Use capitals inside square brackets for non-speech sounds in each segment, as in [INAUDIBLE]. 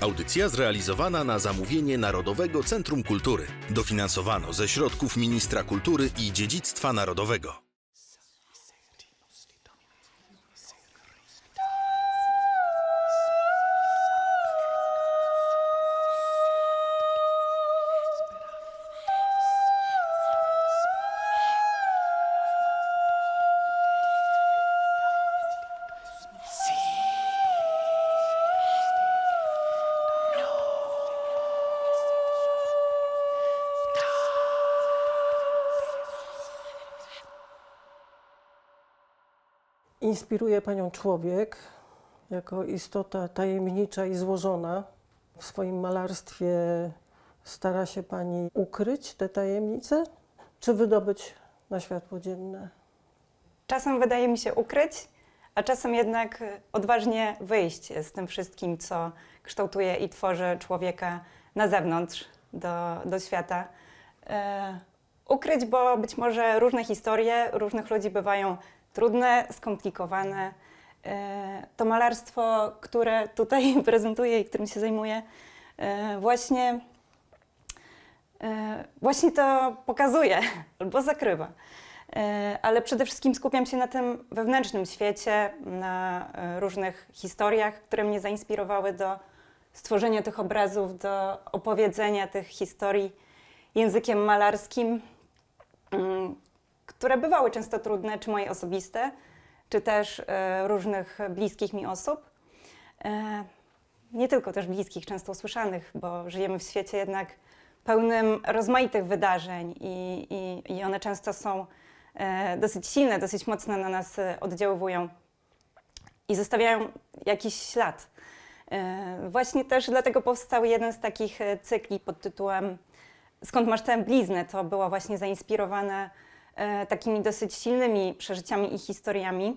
Audycja zrealizowana na zamówienie Narodowego Centrum Kultury. Dofinansowano ze środków Ministra Kultury i Dziedzictwa Narodowego. Inspiruje Panią człowiek jako istota tajemnicza i złożona. W swoim malarstwie stara się Pani ukryć te tajemnice, czy wydobyć na światło dzienne? Czasem wydaje mi się ukryć, a czasem jednak odważnie wyjść z tym wszystkim, co kształtuje i tworzy człowieka na zewnątrz do, do świata. E, ukryć, bo być może różne historie różnych ludzi bywają trudne, skomplikowane. E, to malarstwo, które tutaj [LAUGHS] prezentuję i którym się zajmuję, e, właśnie, e, właśnie to pokazuje [LAUGHS] albo zakrywa. Ale przede wszystkim skupiam się na tym wewnętrznym świecie, na różnych historiach, które mnie zainspirowały do stworzenia tych obrazów, do opowiedzenia tych historii językiem malarskim, mm, które bywały często trudne, czy moje osobiste, czy też e, różnych bliskich mi osób. E, Nie tylko też bliskich, często usłyszanych, bo żyjemy w świecie jednak pełnym rozmaitych wydarzeń i, i, i one często są e, dosyć silne, dosyć mocno na nas oddziaływują i zostawiają jakiś ślad. Właśnie też dlatego powstał jeden z takich cykli pod tytułem Skąd masz tę bliznę? To było właśnie zainspirowane takimi dosyć silnymi przeżyciami i historiami,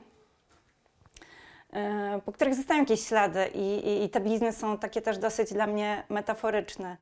e, po których zostają jakieś ślady i, i, i te blizny są takie też dosyć dla mnie metaforyczne.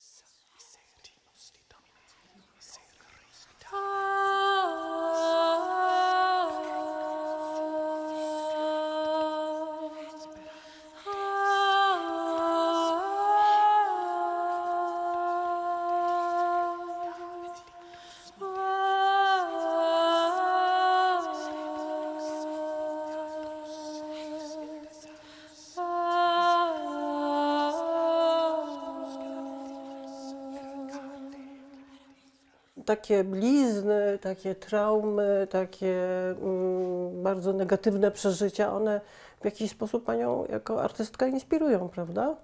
Takie blizny, takie traumy, takie mm, bardzo negatywne przeżycia, one w jakiś sposób Panią jako artystkę inspirują, prawda?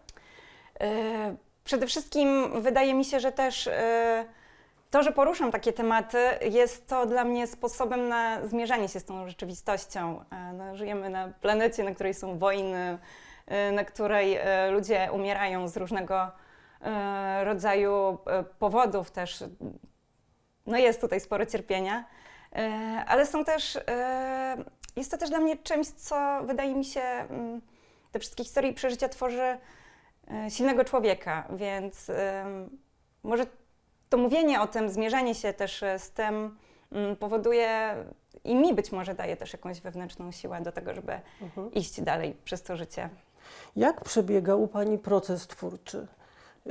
E, Przede wszystkim wydaje mi się, że też e, to, że poruszam takie tematy, jest to dla mnie sposobem na zmierzenie się z tą rzeczywistością. E, No, żyjemy na planecie, na której są wojny, na której ludzie umierają z różnego rodzaju powodów też. No jest tutaj sporo cierpienia, e, ale są też, e, jest to też dla mnie czymś, co wydaje mi się, mm, te wszystkie historie i przeżycia tworzy e, silnego człowieka, więc może to mówienie o tym, zmierzenie się też z tym mm, powoduje i mi być może daje też jakąś wewnętrzną siłę do tego, żeby Mhm. iść dalej przez to życie. Jak przebiega u Pani proces twórczy?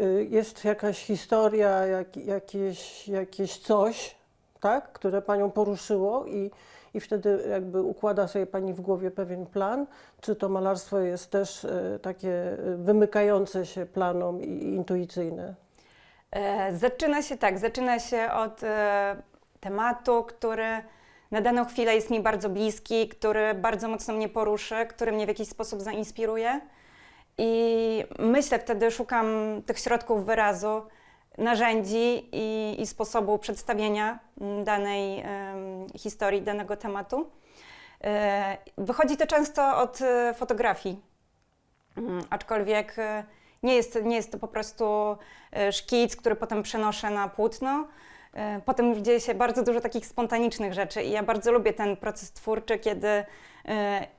Y, Jest jakaś historia, jak, jakieś, jakieś coś, tak, które Panią poruszyło i, i wtedy jakby układa sobie Pani w głowie pewien plan? Czy to malarstwo jest też y, takie y, wymykające się planom i, intuicyjne? E, Zaczyna się tak, zaczyna się od e, tematu, który na daną chwilę jest mi bardzo bliski, który bardzo mocno mnie poruszy, który mnie w jakiś sposób zainspiruje. I myślę wtedy, szukam tych środków wyrazu, narzędzi i, i sposobu przedstawienia mm, danej em, historii, danego tematu. E, Wychodzi to często od e, fotografii. Mm, Aczkolwiek e, nie jest, nie jest to po prostu szkic, który potem przenoszę na płótno. Potem dzieje się bardzo dużo takich spontanicznych rzeczy i ja bardzo lubię ten proces twórczy, kiedy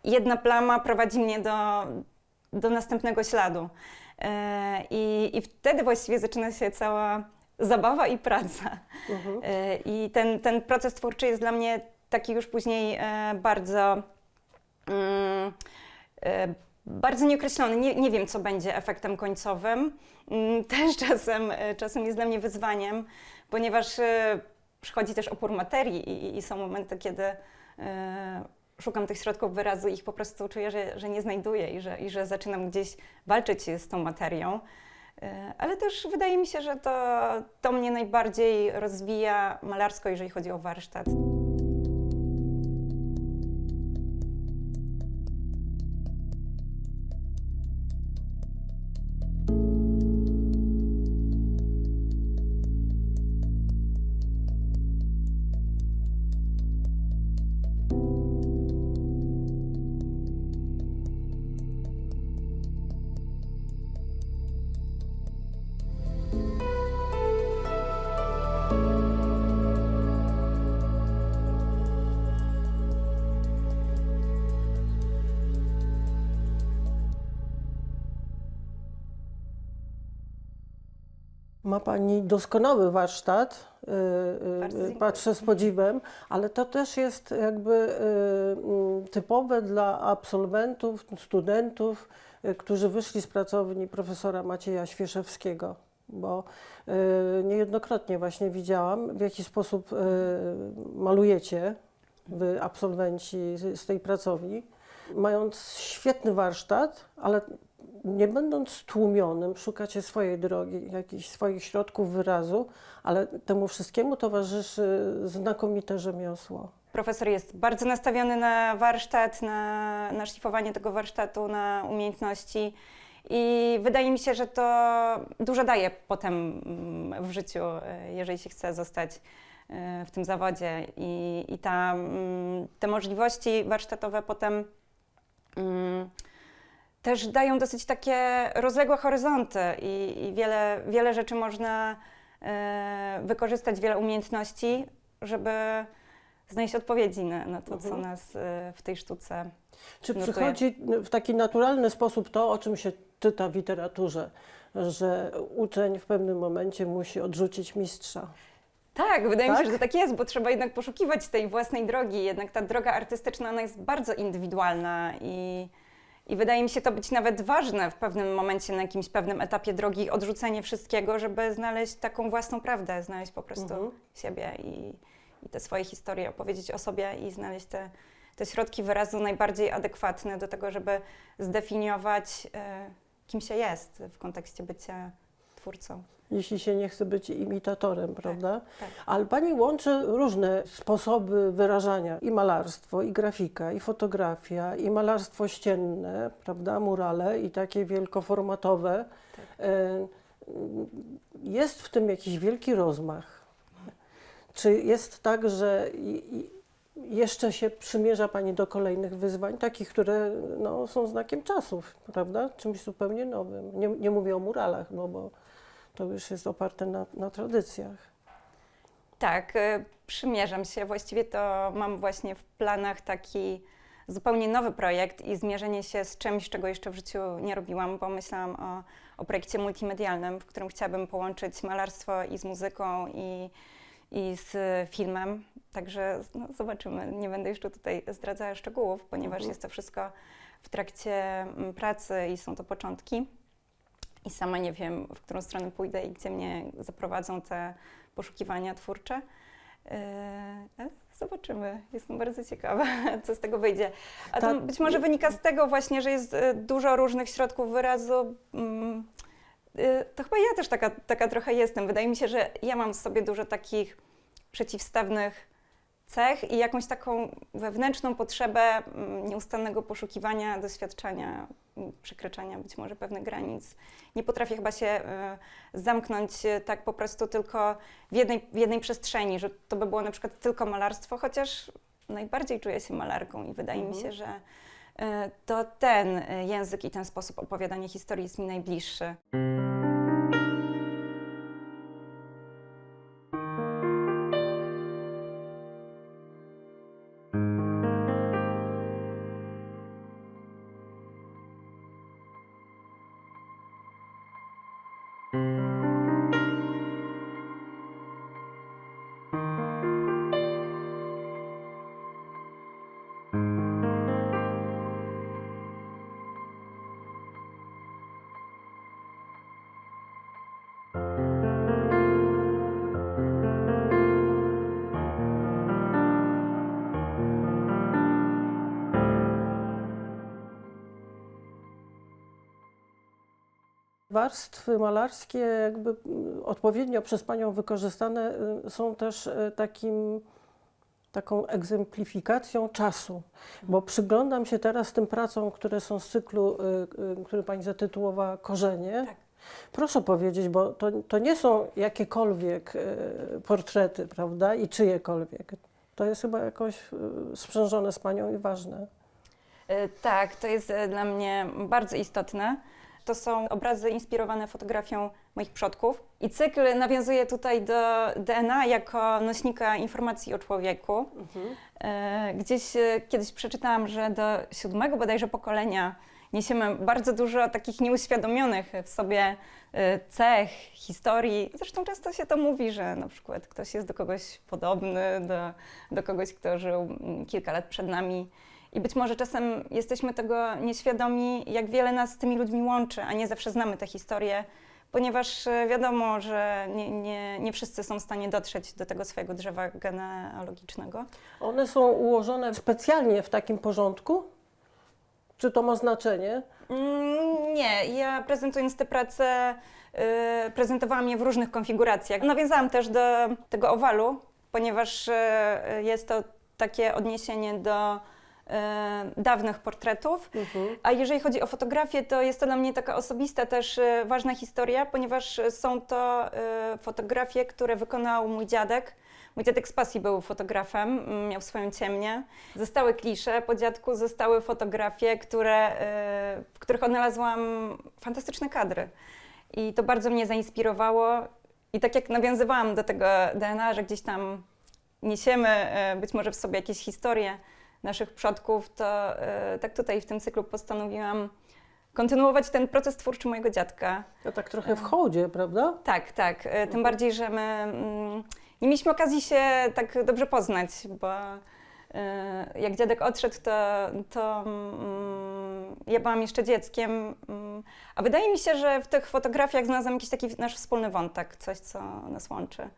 jedna plama prowadzi mnie do, do następnego śladu. E, I, I wtedy właściwie zaczyna się cała zabawa i praca. Mhm. E, I ten, ten proces twórczy jest dla mnie taki już później e, bardzo mm, Bardzo nieokreślony. Nie, nie wiem, co będzie efektem końcowym. Mm, [LAUGHS] Też czasem, czasem jest dla mnie wyzwaniem, ponieważ przychodzi też opór materii i, i są momenty, kiedy szukam tych środków wyrazu ich po prostu czuję, że, że nie znajduję i że, i że zaczynam gdzieś walczyć z tą materią. E, Ale też wydaje mi się, że to, to mnie najbardziej rozwija malarsko, jeżeli chodzi o warsztat. Pani doskonały warsztat, y, y, patrzę z podziwem, ale to też jest jakby y, mm, typowe dla absolwentów, studentów, którzy wyszli z pracowni profesora Macieja Świeszewskiego, bo niejednokrotnie właśnie widziałam, w jaki sposób malujecie wy absolwenci z tej pracowni, mając świetny warsztat, ale nie będąc tłumionym, szukacie swojej drogi, jakichś swoich środków wyrazu, ale temu wszystkiemu towarzyszy znakomite rzemiosło. Profesor jest bardzo nastawiony na warsztat, na, na szlifowanie tego warsztatu, na umiejętności. I wydaje mi się, że to dużo daje potem mm, w życiu, e, jeżeli się chce zostać e, w tym zawodzie. I, i ta, mm, te możliwości warsztatowe potem mm, też dają dosyć takie rozległe horyzonty i, i wiele, wiele rzeczy można e, wykorzystać, wiele umiejętności, żeby znaleźć odpowiedzi na, na to, co Mhm. nas e, w tej sztuce. Czy Notuję. przychodzi w taki naturalny sposób to, o czym się czyta w literaturze, że uczeń w pewnym momencie musi odrzucić mistrza? Tak, wydaje mi Tak? się, że tak jest, bo trzeba jednak poszukiwać tej własnej drogi. Jednak ta droga artystyczna ona jest bardzo indywidualna i, i wydaje mi się to być nawet ważne w pewnym momencie, na jakimś pewnym etapie drogi, odrzucenie wszystkiego, żeby znaleźć taką własną prawdę, znaleźć po prostu Mhm. siebie i, i te swoje historie, opowiedzieć o sobie i znaleźć te, te środki wyrazu najbardziej adekwatne do tego, żeby zdefiniować, e, kim się jest w kontekście bycia twórcą. Jeśli się nie chce być imitatorem, prawda? tak. Ale pani łączy różne sposoby wyrażania i malarstwo, i grafika, i fotografia, i malarstwo ścienne, prawda? Murale i takie wielkoformatowe. Tak. E, Jest w tym jakiś wielki rozmach. Czy jest tak, że jeszcze się przymierza Pani do kolejnych wyzwań, takich, które no, są znakiem czasów, prawda? Czymś zupełnie nowym. Nie, nie mówię o muralach, no bo to już jest oparte na, na tradycjach. Tak, y, przymierzam się. Właściwie to mam właśnie w planach taki zupełnie nowy projekt i zmierzenie się z czymś, czego jeszcze w życiu nie robiłam, bo myślałam o, o projekcie multimedialnym, w którym chciałabym połączyć malarstwo i z muzyką i, i z filmem. Także no, zobaczymy. Nie będę jeszcze tutaj zdradzała szczegółów, ponieważ Mhm. jest to wszystko w trakcie mm, pracy i są to początki. I sama nie wiem, w którą stronę pójdę i gdzie mnie zaprowadzą te poszukiwania twórcze. Ale zobaczymy. Jestem bardzo ciekawa, [LAUGHS] co z tego wyjdzie. A to Ta- być może wynika z tego właśnie, że jest y, dużo różnych środków wyrazu. Mm, y, To chyba ja też taka, taka trochę jestem. Wydaje mi się, że ja mam w sobie dużo takich przeciwstawnych cech i jakąś taką wewnętrzną potrzebę mm, nieustannego poszukiwania, doświadczania, mm, przekraczania być może pewnych granic. Nie potrafię chyba się y, zamknąć y, tak po prostu tylko w jednej, w jednej przestrzeni, że to by było na przykład tylko malarstwo, chociaż najbardziej czuję się malarką i wydaje mi Mhm. się, że y, to ten język i ten sposób opowiadania historii jest mi najbliższy. Warstwy malarskie, jakby mm, odpowiednio przez Panią wykorzystane, y, są też y, takim, taką egzemplifikacją czasu, bo przyglądam się teraz tym pracom, które są z cyklu, y, który Pani zatytułowała Korzenie. Tak. Proszę powiedzieć, bo to, to nie są jakiekolwiek portrety, prawda, i czyjekolwiek. To jest chyba jakoś sprzężone z Panią i ważne. E, Tak, to jest e, dla mnie bardzo istotne. To są obrazy inspirowane fotografią moich przodków. I cykl nawiązuje tutaj do DNA jako nośnika informacji o człowieku. E, Gdzieś e, kiedyś przeczytałam, że do siódmego bodajże pokolenia niesiemy bardzo dużo takich nieuświadomionych w sobie e, cech, historii. Zresztą często się to mówi, że na przykład ktoś jest do kogoś podobny, do, do kogoś, kto żył mm, kilka lat przed nami. I być może czasem jesteśmy tego nieświadomi, jak wiele nas z tymi ludźmi łączy, a nie zawsze znamy te historie, ponieważ e, wiadomo, że nie, nie, nie wszyscy są w stanie dotrzeć do tego swojego drzewa genealogicznego. One są ułożone specjalnie w takim porządku? Czy to ma znaczenie? Mm, Nie, ja prezentując te prace, y, prezentowałam je w różnych konfiguracjach. Nawiązałam też do tego owalu, ponieważ y, jest to takie odniesienie do y, dawnych portretów. A jeżeli chodzi o fotografię, to jest to dla mnie taka osobista też y, ważna historia, ponieważ są to y, fotografie, które wykonał mój dziadek. Mój dziadek z pasji był fotografem, mm, miał swoją ciemnię. Zostały klisze po dziadku, zostały fotografie, które, w których odnalazłam fantastyczne kadry. I to bardzo mnie zainspirowało. I tak jak nawiązywałam do tego DNA, że gdzieś tam niesiemy być może w sobie jakieś historie naszych przodków, to y, tak tutaj w tym cyklu postanowiłam kontynuować ten proces twórczy mojego dziadka. To tak trochę w hołdzie, prawda? Tak, tak. E, Tym bardziej, że my mm, nie mieliśmy okazji się tak dobrze poznać, bo e, jak dziadek odszedł, to, to mm, ja byłam jeszcze dzieckiem. mm, A wydaje mi się, że w tych fotografiach znalazłam jakiś taki nasz wspólny wątek, coś, co nas łączy.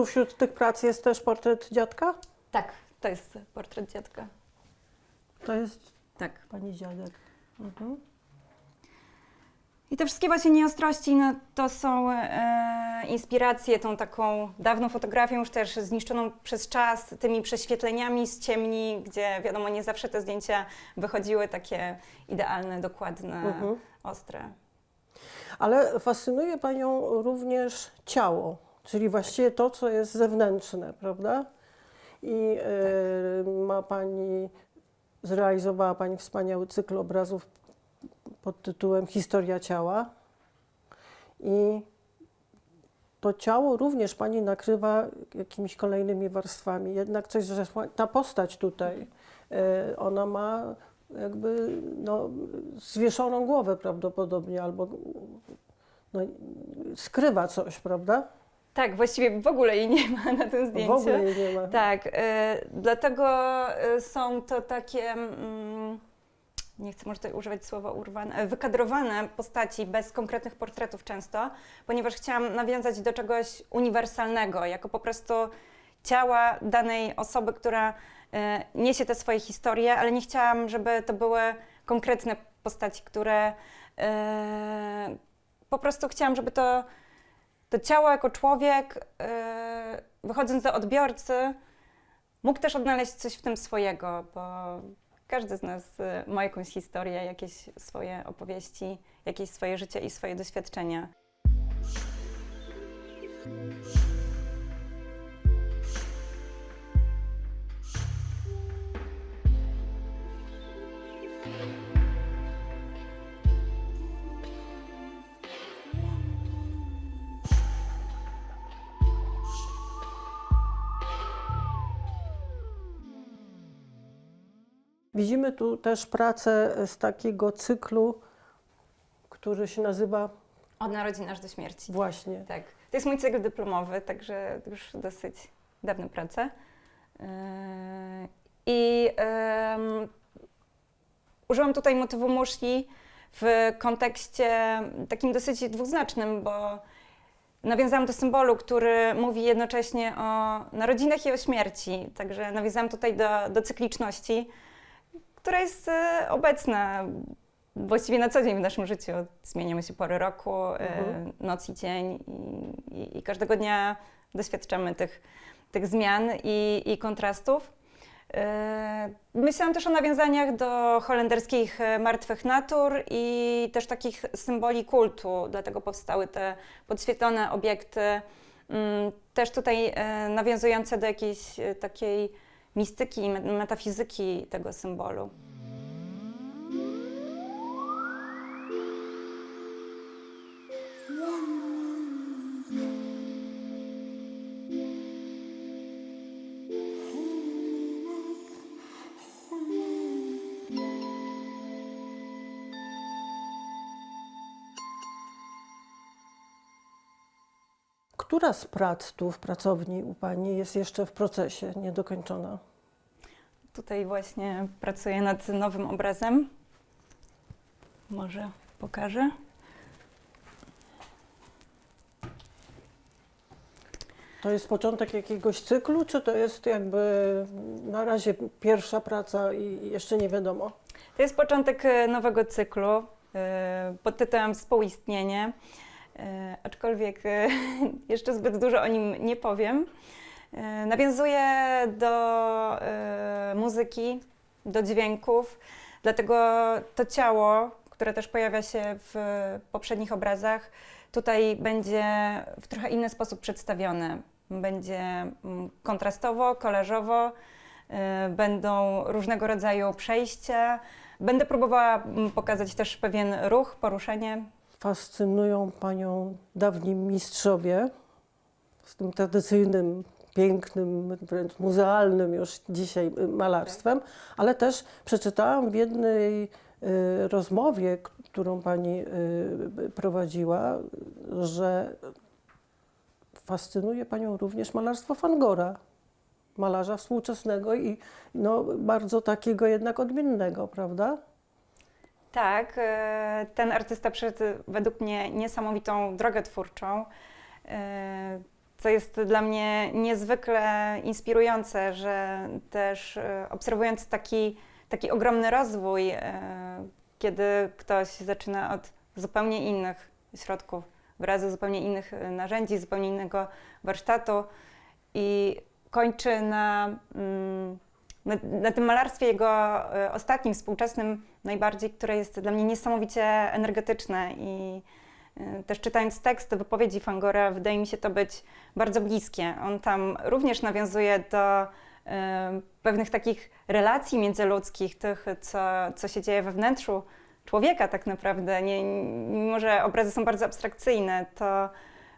Tu wśród tych prac jest też portret dziadka? Tak, to jest portret dziadka. To jest Tak. pani dziadek. Mhm. I te wszystkie właśnie nieostrości, no, to są e, inspiracje tą taką dawną fotografią, już też zniszczoną przez czas, tymi prześwietleniami z ciemni, gdzie wiadomo, nie zawsze te zdjęcia wychodziły takie idealne, dokładne, Mhm. ostre. Ale fascynuje Panią również ciało, czyli właściwie to, co jest zewnętrzne, prawda? I e, ma Pani, zrealizowała Pani wspaniały cykl obrazów pod tytułem Historia ciała. I to ciało również Pani nakrywa jakimiś kolejnymi warstwami. Jednak coś zasłania. Ta postać tutaj, e, ona ma jakby no, zwieszoną głowę prawdopodobnie, albo no, skrywa coś, prawda? Tak, właściwie w ogóle jej nie ma na tym zdjęciu. W ogóle jej nie ma. Tak, y, dlatego y, są to takie, mm, nie chcę może tutaj używać słowa urwane, e, wykadrowane postaci bez konkretnych portretów często, ponieważ chciałam nawiązać do czegoś uniwersalnego, jako po prostu ciała danej osoby, która y, niesie te swoje historie, ale nie chciałam, żeby to były konkretne postaci, które y, po prostu chciałam, żeby to to ciało jako człowiek, yy, wychodząc do odbiorcy, mógł też odnaleźć coś w tym swojego, bo każdy z nas yy, ma jakąś historię, jakieś swoje opowieści, jakieś swoje życie i swoje doświadczenia. Widzimy tu też pracę z takiego cyklu, który się nazywa Od narodzin aż do śmierci. właśnie. Tak. To jest mój cykl dyplomowy, także już dosyć dawne prace. Yy, I em, użyłam tutaj motywu muszli w kontekście takim dosyć dwuznacznym, bo nawiązałam do symbolu, który mówi jednocześnie o narodzinach i o śmierci. Także nawiązałam tutaj do, do cykliczności, która jest e, obecna właściwie na co dzień w naszym życiu. Zmieniamy się pory roku, e, Mhm. noc i dzień i, i, każdego dnia doświadczamy tych, tych zmian i, i kontrastów. E, Myślałam też o nawiązaniach do holenderskich martwych natur i też takich symboli kultu, dlatego powstały te podświetlone obiekty, mm, też tutaj nawiązujące do jakiejś takiej mistyki, me- metafizyki tego symbolu. Która z prac tu w pracowni u Pani jest jeszcze w procesie, niedokończona? Tutaj właśnie pracuję nad nowym obrazem. Może pokażę. To jest początek jakiegoś cyklu, czy to jest jakby na razie pierwsza praca i jeszcze nie wiadomo? To jest początek e, nowego cyklu e, pod tytułem Współistnienie. E, Aczkolwiek e, [LAUGHS] jeszcze zbyt dużo o nim nie powiem. E, Nawiązuje do muzyki, do dźwięków, dlatego to ciało, które też pojawia się w poprzednich obrazach, tutaj będzie w trochę inny sposób przedstawione. Będzie mm, kontrastowo, kolażowo, y, będą różnego rodzaju przejścia. Będę próbowała mm, pokazać też pewien ruch, poruszenie. Fascynują Panią dawni mistrzowie z tym tradycyjnym, pięknym, wręcz muzealnym już dzisiaj malarstwem, ale też przeczytałam w jednej y, rozmowie, którą Pani y, prowadziła, że fascynuje Panią również malarstwo Fangora, malarza współczesnego i no, bardzo takiego jednak odmiennego, prawda? Tak, e, ten artysta przeszedł według mnie niesamowitą drogę twórczą, e, co jest dla mnie niezwykle inspirujące, że też e, obserwując taki, taki ogromny rozwój, kiedy ktoś zaczyna od zupełnie innych środków wyrazu, zupełnie innych narzędzi, zupełnie innego warsztatu i kończy na, mm, na, tym malarstwie jego e, ostatnim, współczesnym najbardziej, które jest dla mnie niesamowicie energetyczne i e, też czytając tekst wypowiedzi Fangora, wydaje mi się to być bardzo bliskie. On tam również nawiązuje do e, pewnych takich relacji międzyludzkich, tych, co, co się dzieje we wnętrzu człowieka tak naprawdę. Nie, mimo, że obrazy są bardzo abstrakcyjne, to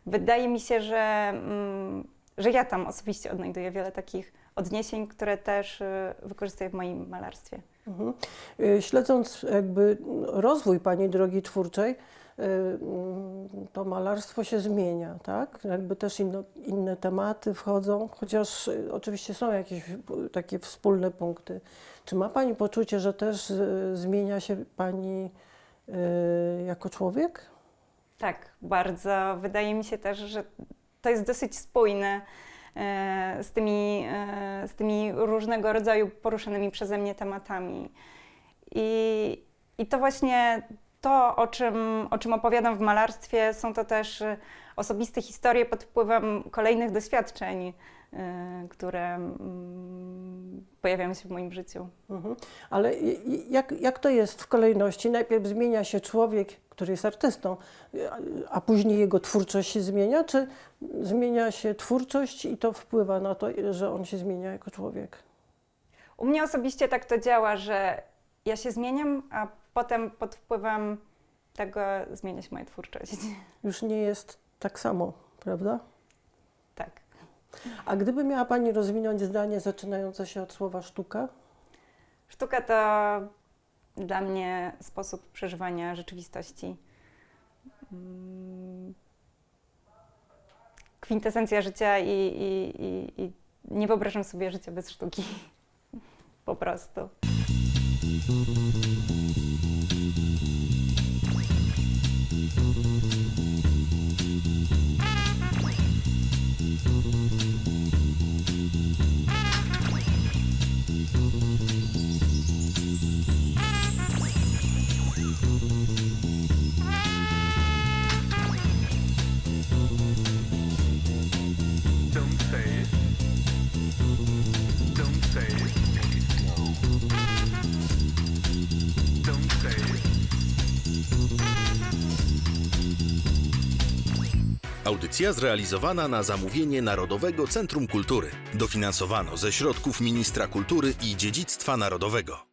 wydaje mi się, że, mm, że ja tam osobiście odnajduję wiele takich odniesień, które też y, wykorzystuję w moim malarstwie. Mhm. Y, Śledząc jakby rozwój Pani drogi twórczej, y, mm, to malarstwo się zmienia, tak? Jakby też inno, inne tematy wchodzą, chociaż oczywiście są jakieś takie wspólne punkty. Czy ma Pani poczucie, że też zmienia się Pani jako człowiek? Tak, bardzo. Wydaje mi się też, że to jest dosyć spójne z tymi, e, z tymi różnego rodzaju poruszanymi przeze mnie tematami. I, i to właśnie to, o czym, o czym opowiadam w malarstwie, są to też e, osobiste historie pod wpływem kolejnych doświadczeń, e, które mm, pojawiają się w moim życiu. Mhm. Ale jak, jak to jest w kolejności? Najpierw zmienia się człowiek, który jest artystą, a- później jego twórczość się zmienia, czy zmienia się twórczość i to wpływa na to, że on się zmienia jako człowiek? U mnie osobiście tak to działa, że ja się zmieniam, a potem pod wpływem tego zmienia się moja twórczość. Już nie jest tak samo, prawda? Tak. A gdyby miała Pani rozwinąć zdanie zaczynające się od słowa sztuka? Sztuka to dla mnie sposób przeżywania rzeczywistości. Mm, Kwintesencja życia i, i, i, i nie wyobrażam sobie życia bez sztuki. [LAUGHS] Po prostu. Audycja zrealizowana na zamówienie Narodowego Centrum Kultury. Dofinansowano ze środków Ministra Kultury i Dziedzictwa Narodowego.